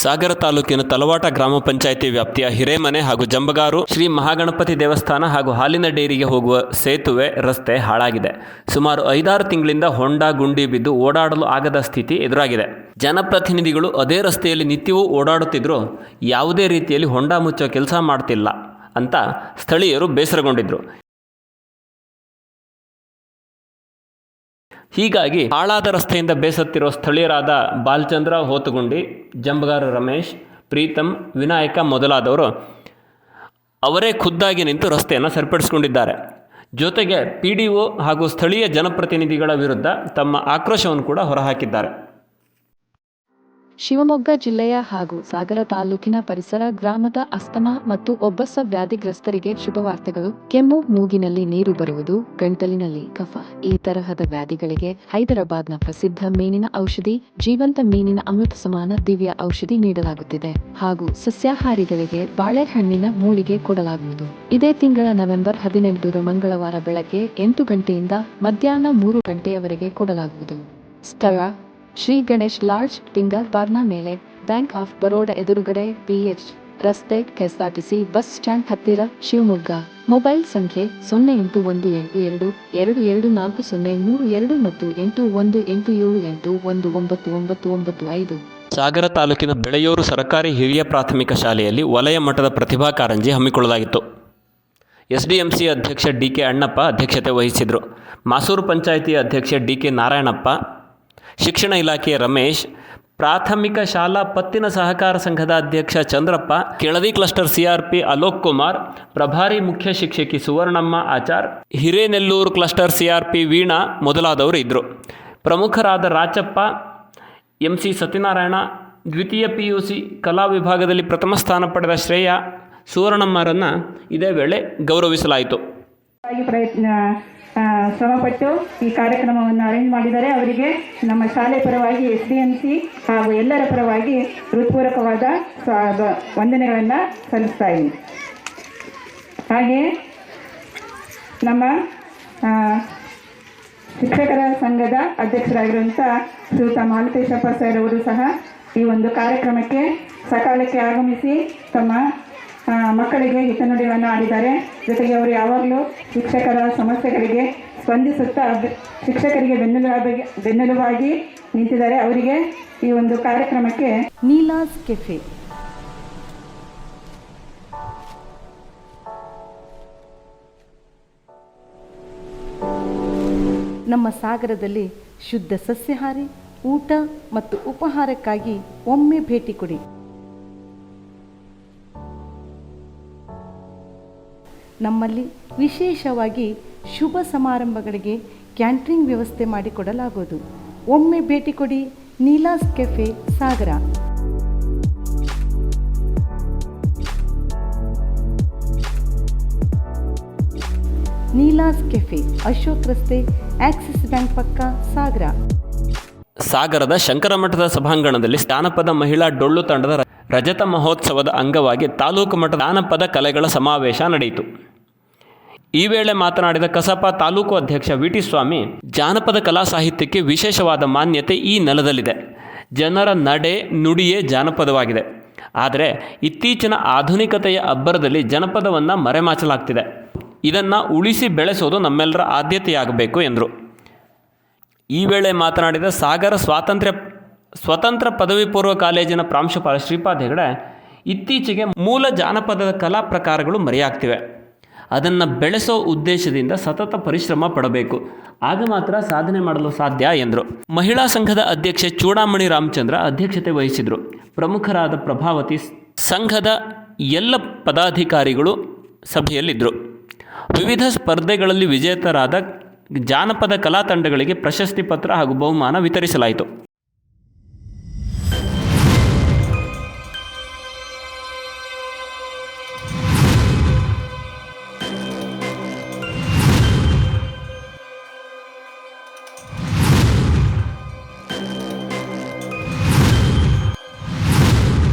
ಸಾಗರ ತಾಲೂಕಿನ ತಲವಾಟ ಗ್ರಾಮ ಪಂಚಾಯಿತಿ ವ್ಯಾಪ್ತಿಯ ಹಿರೇಮನೆ ಹಾಗೂ ಜಂಬಗಾರು ಶ್ರೀ ಮಹಾಗಣಪತಿ ದೇವಸ್ಥಾನ ಹಾಗೂ ಹಾಲಿನ ಡೇರಿಗೆ ಹೋಗುವ ಸೇತುವೆ ರಸ್ತೆ ಹಾಳಾಗಿದೆ. ಸುಮಾರು ಐದಾರು ತಿಂಗಳಿಂದ ಹೊಂಡ ಗುಂಡಿ ಬಿದ್ದು ಓಡಾಡಲು ಆಗದ ಸ್ಥಿತಿ ಎದುರಾಗಿದೆ. ಜನಪ್ರತಿನಿಧಿಗಳು ಅದೇ ರಸ್ತೆಯಲ್ಲಿ ನಿತ್ಯವೂ ಓಡಾಡುತ್ತಿದ್ದರೂ ಯಾವುದೇ ರೀತಿಯಲ್ಲಿ ಹೊಂಡ ಮುಚ್ಚೋ ಕೆಲಸ ಮಾಡ್ತಿಲ್ಲ ಅಂತ ಸ್ಥಳೀಯರು ಬೇಸರಗೊಂಡಿದ್ರು. ಹೀಗಾಗಿ ಹಾಳಾದ ರಸ್ತೆಯಿಂದ ಬೇಸತ್ತಿರುವ ಸ್ಥಳೀಯರಾದ ಬಾಲಚಂದ್ರ, ಹೋತಗುಂಡಿ, ಜಂಬಗಾರ ರಮೇಶ್ ಪ್ರೀತಮ್ ವಿನಾಯಕ ಮೊದಲಾದವರು ಅವರೇ ಖುದ್ದಾಗಿ ನಿಂತು ರಸ್ತೆಯನ್ನು ಸರಿಪಡಿಸಿಕೊಂಡಿದ್ದಾರೆ. ಜೊತೆಗೆ ಪಿ ಡಿ ಒ ಹಾಗೂ ಸ್ಥಳೀಯ ಜನಪ್ರತಿನಿಧಿಗಳ ವಿರುದ್ಧ ತಮ್ಮ ಆಕ್ರೋಶವನ್ನು ಕೂಡ ಹೊರಹಾಕಿದ್ದಾರೆ. ಶಿವಮೊಗ್ಗ ಜಿಲ್ಲೆಯ ಹಾಗೂ ಸಾಗರ ತಾಲೂಕಿನ ಪರಿಸರ ಗ್ರಾಮದ ಅಸ್ತಮಾ ಮತ್ತು ಒಬ್ಬಸ ವ್ಯಾಧಿಗ್ರಸ್ತರಿಗೆ ಶುಭವಾರ್ತೆಗಳು ಕೆಮ್ಮು, ಮೂಗಿನಲ್ಲಿ ನೀರು ಬರುವುದು, ಗಂಟಲಿನಲ್ಲಿ ಕಫ, ಈ ತರಹದ ವ್ಯಾಧಿಗಳಿಗೆ ಹೈದರಾಬಾದ್ನ ಪ್ರಸಿದ್ಧ ಮೀನಿನ ಔಷಧಿ, ಜೀವಂತ ಮೀನಿನ ಅಮೃತ ಸಮಾನ ದಿವ್ಯ ಔಷಧಿ ನೀಡಲಾಗುತ್ತಿದೆ ಹಾಗೂ ಸಸ್ಯಾಹಾರಿಗಳಿಗೆ ಬಾಳೆಹಣ್ಣಿನ ಮೂಳಿಗೆ ಕೊಡಲಾಗುವುದು. ಇದೇ ತಿಂಗಳ ನವೆಂಬರ್ ಹದಿನೆಂಟರ ಮಂಗಳವಾರ ಬೆಳಗ್ಗೆ ಎಂಟು ಗಂಟೆಯಿಂದ ಮಧ್ಯಾಹ್ನ ಮೂರು ಗಂಟೆಯವರೆಗೆ ಕೊಡಲಾಗುವುದು. ಸ್ಥಳ ಶ್ರೀ ಗಣೇಶ್ ಲಾಡ್ಜ್ ಟಿಂಗರ್ ಬಾರ್ನ ಮೇಲೆ, ಬ್ಯಾಂಕ್ ಆಫ್ ಬರೋಡಾ ಎದುರುಗಡೆ, ಪಿಎಚ್, ರಸ್ತೆ ಕೆಎಸ್ಆರ್ಟಿಸಿ ಬಸ್ ಸ್ಟ್ಯಾಂಡ್ ಹತ್ತಿರ, ಶಿವಮೊಗ್ಗ. ಮೊಬೈಲ್ ಸಂಖ್ಯೆ ಸೊನ್ನೆ ಎಂಟು ಒಂದು ಎಂಟು ಎರಡು ಎರಡು ಎರಡು ನಾಲ್ಕು ಸೊನ್ನೆ ಮೂರು ಎರಡು ಮತ್ತು ಎಂಟು ಒಂದು ಎಂಟು ಏಳು ಎಂಟು ಒಂದು ಒಂಬತ್ತು ಒಂಬತ್ತು ಒಂಬತ್ತು ಐದು. ಸಾಗರ ತಾಲೂಕಿನ ಬೆಳೆಯೂರು ಸರ್ಕಾರಿ ಹಿರಿಯ ಪ್ರಾಥಮಿಕ ಶಾಲೆಯಲ್ಲಿ ವಲಯ ಮಟ್ಟದ ಪ್ರತಿಭಾ ಕಾರಂಜಿ ಹಮ್ಮಿಕೊಳ್ಳಲಾಗಿತ್ತು. ಎಸ್ ಡಿ ಎಂ ಸಿ ಅಧ್ಯಕ್ಷ ಡಿ ಕೆ ಅಣ್ಣಪ್ಪ ಅಧ್ಯಕ್ಷತೆ ವಹಿಸಿದರು. ಮಾಸೂರು ಪಂಚಾಯಿತಿ ಅಧ್ಯಕ್ಷ ಡಿ ಕೆ ನಾರಾಯಣಪ್ಪ ಶಿಕ್ಷಣ ಇಲಾಖೆಯ ರಮೇಶ್, ಪ್ರಾಥಮಿಕ ಶಾಲಾ ಪತ್ತಿನ ಸಹಕಾರ ಸಂಘದ ಅಧ್ಯಕ್ಷ ಚಂದ್ರಪ್ಪ, ಕೆಳದಿ ಕ್ಲಸ್ಟರ್ ಸಿಆರ್ಪಿ ಅಲೋಕ್ ಕುಮಾರ್, ಪ್ರಭಾರಿ ಮುಖ್ಯ ಶಿಕ್ಷಕಿ ಸುವರ್ಣಮ್ಮ ಆಚಾರ್, ಹಿರೇನೆಲ್ಲೂರು ಕ್ಲಸ್ಟರ್ ಸಿಆರ್ಪಿ ವೀಣಾ ಮೊದಲಾದವರು ಇದ್ದರು ಪ್ರಮುಖರಾದ ರಾಚಪ್ಪ, ಎಂ ಸಿ ಸತ್ಯನಾರಾಯಣ, ದ್ವಿತೀಯ ಪಿ ಯು ಸಿ ಕಲಾ ವಿಭಾಗದಲ್ಲಿ ಪ್ರಥಮ ಸ್ಥಾನ ಪಡೆದ ಶ್ರೇಯಾ ಸುವರ್ಣಮ್ಮರನ್ನು ಇದೇ ವೇಳೆ ಗೌರವಿಸಲಾಯಿತು. ಪ್ರಯತ್ನ ಶ್ರಮಪಟ್ಟು ಈ ಕಾರ್ಯಕ್ರಮವನ್ನು ಅರೇಂಜ್ ಮಾಡಿದ್ದಾರೆ ಅವರಿಗೆ ನಮ್ಮ ಶಾಲೆ ಪರವಾಗಿ ಎಸ್ ಡಿ ಎಂ ಸಿ ಹಾಗೂ ಎಲ್ಲರ ಪರವಾಗಿ ಹೃತ್ಪೂರ್ವಕವಾದ ವಂದನೆಗಳನ್ನು ಸಲ್ಲಿಸ್ತಾ ಇದ್ದೀನಿ. ಹಾಗೆಯೇ ನಮ್ಮ ಶಿಕ್ಷಕರ ಸಂಘದ ಅಧ್ಯಕ್ಷರಾಗಿರುವಂಥ ಶ್ರೀಯುತ ಮಾಲತೇಶಪ್ಪ ಸರ್ ಅವರು ಸಹ ಈ ಒಂದು ಕಾರ್ಯಕ್ರಮಕ್ಕೆ ಸಕಾಲಕ್ಕೆ ಆಗಮಿಸಿ ತಮ್ಮ ಮಕ್ಕಳಿಗೆ ಹಿತನುಡಿಗಳನ್ನು ಆಡಿದ್ದಾರೆ. ಜೊತೆಗೆ ಅವರು ಯಾವಾಗಲೂ ಶಿಕ್ಷಕರ ಸಮಸ್ಯೆಗಳಿಗೆ ಸ್ಪಂದಿಸುತ್ತಾ ಶಿಕ್ಷಕರಿಗೆ ಬೆನ್ನೆಲುಬಾಗಿ ಬೆನ್ನೆಲುಬಾಗಿ ನಿಂತಿದ್ದಾರೆ. ಅವರಿಗೆ ಈ ಒಂದು ಕಾರ್ಯಕ್ರಮಕ್ಕೆ ನೀಲಾಸ್ ಕೆಫೆ. ನಮ್ಮ ಸಾಗರದಲ್ಲಿ ಶುದ್ಧ ಸಸ್ಯಾಹಾರಿ, ಊಟ ಮತ್ತು ಉಪಹಾರಕ್ಕಾಗಿ ಒಮ್ಮೆ ಭೇಟಿ ಕೊಡಿ. ನಮ್ಮಲ್ಲಿ ವಿಶೇಷವಾಗಿ ಶುಭ ಸಮಾರಂಭಗಳಿಗೆ ಕ್ಯಾಂಟ್ರಿಂಗ್ ವ್ಯವಸ್ಥೆ ಮಾಡಿಕೊಡಲಾಗುವುದು. ಒಮ್ಮೆ ಭೇಟಿ ಕೊಡಿ ನೀಲಾಸ್ ಕೆಫೆ, ಸಾಗರ. ನೀಲಾಸ್ ಕೆಫೆ, ಅಶೋಕ್ ರಸ್ತೆ, ಆಕ್ಸಿಸ್ ಬ್ಯಾಂಕ್ ಪಕ್ಕ, ಸಾಗರ. ಸಾಗರದ ಶಂಕರಮಠದ ಸಭಾಂಗಣದಲ್ಲಿ ಸ್ಥಾನಪದ ಮಹಿಳಾ ಡೊಳ್ಳು ತಂಡದ ರಜತ ಮಹೋತ್ಸವದ ಅಂಗವಾಗಿ ತಾಲೂಕು ಮಠದ ಜಾನಪದ ಕಲೆಗಳ ಸಮಾವೇಶ ನಡೆಯಿತು. ಈ ವೇಳೆ ಮಾತನಾಡಿದ ಕಸಾಪ ತಾಲೂಕು ಅಧ್ಯಕ್ಷ ವಿ ಟಿ ಸ್ವಾಮಿ, ಜಾನಪದ ಕಲಾ ಸಾಹಿತ್ಯಕ್ಕೆ ವಿಶೇಷವಾದ ಮಾನ್ಯತೆ ಈ ನೆಲದಲ್ಲಿದೆ. ಜನರ ನಡೆ, ನುಡಿಯೇ ಜಾನಪದವಾಗಿದೆ. ಆದರೆ ಇತ್ತೀಚಿನ ಆಧುನಿಕತೆಯ ಅಬ್ಬರದಲ್ಲಿ ಜನಪದವನ್ನು ಮರೆಮಾಚಲಾಗ್ತಿದೆ. ಇದನ್ನು ಉಳಿಸಿ ಬೆಳೆಸೋದು ನಮ್ಮೆಲ್ಲರ ಆದ್ಯತೆಯಾಗಬೇಕು ಎಂದರು. ಈ ವೇಳೆ ಮಾತನಾಡಿದ ಸಾಗರ ಸ್ವಾತಂತ್ರ್ಯ, ಸ್ವತಂತ್ರ ಪದವಿ ಪೂರ್ವ ಕಾಲೇಜಿನ ಪ್ರಾಂಶುಪಾಲ ಶ್ರೀಪಾದ ಹೆಗಡೆ, ಇತ್ತೀಚೆಗೆ ಮೂಲ ಜಾನಪದದ ಕಲಾ ಪ್ರಕಾರಗಳು ಮರೆಯಾಗ್ತಿವೆ. ಅದನ್ನು ಬೆಳೆಸೋ ಉದ್ದೇಶದಿಂದ ಸತತ ಪರಿಶ್ರಮ ಪಡಬೇಕು. ಆಗ ಮಾತ್ರ ಸಾಧನೆ ಮಾಡಲು ಸಾಧ್ಯ ಎಂದರು. ಮಹಿಳಾ ಸಂಘದ ಅಧ್ಯಕ್ಷೆ ಚೂಡಾಮಣಿ ರಾಮಚಂದ್ರ ಅಧ್ಯಕ್ಷತೆ ವಹಿಸಿದರು. ಪ್ರಮುಖರಾದ ಪ್ರಭಾವತಿ ಸಂಘದ ಎಲ್ಲ ಪದಾಧಿಕಾರಿಗಳು ಸಭೆಯಲ್ಲಿದ್ದರು ವಿವಿಧ ಸ್ಪರ್ಧೆಗಳಲ್ಲಿ ವಿಜೇತರಾದ ಜಾನಪದ ಕಲಾ ತಂಡಗಳಿಗೆ ಪ್ರಶಸ್ತಿ ಪತ್ರ ಹಾಗೂ ಬಹುಮಾನ ವಿತರಿಸಲಾಯಿತು.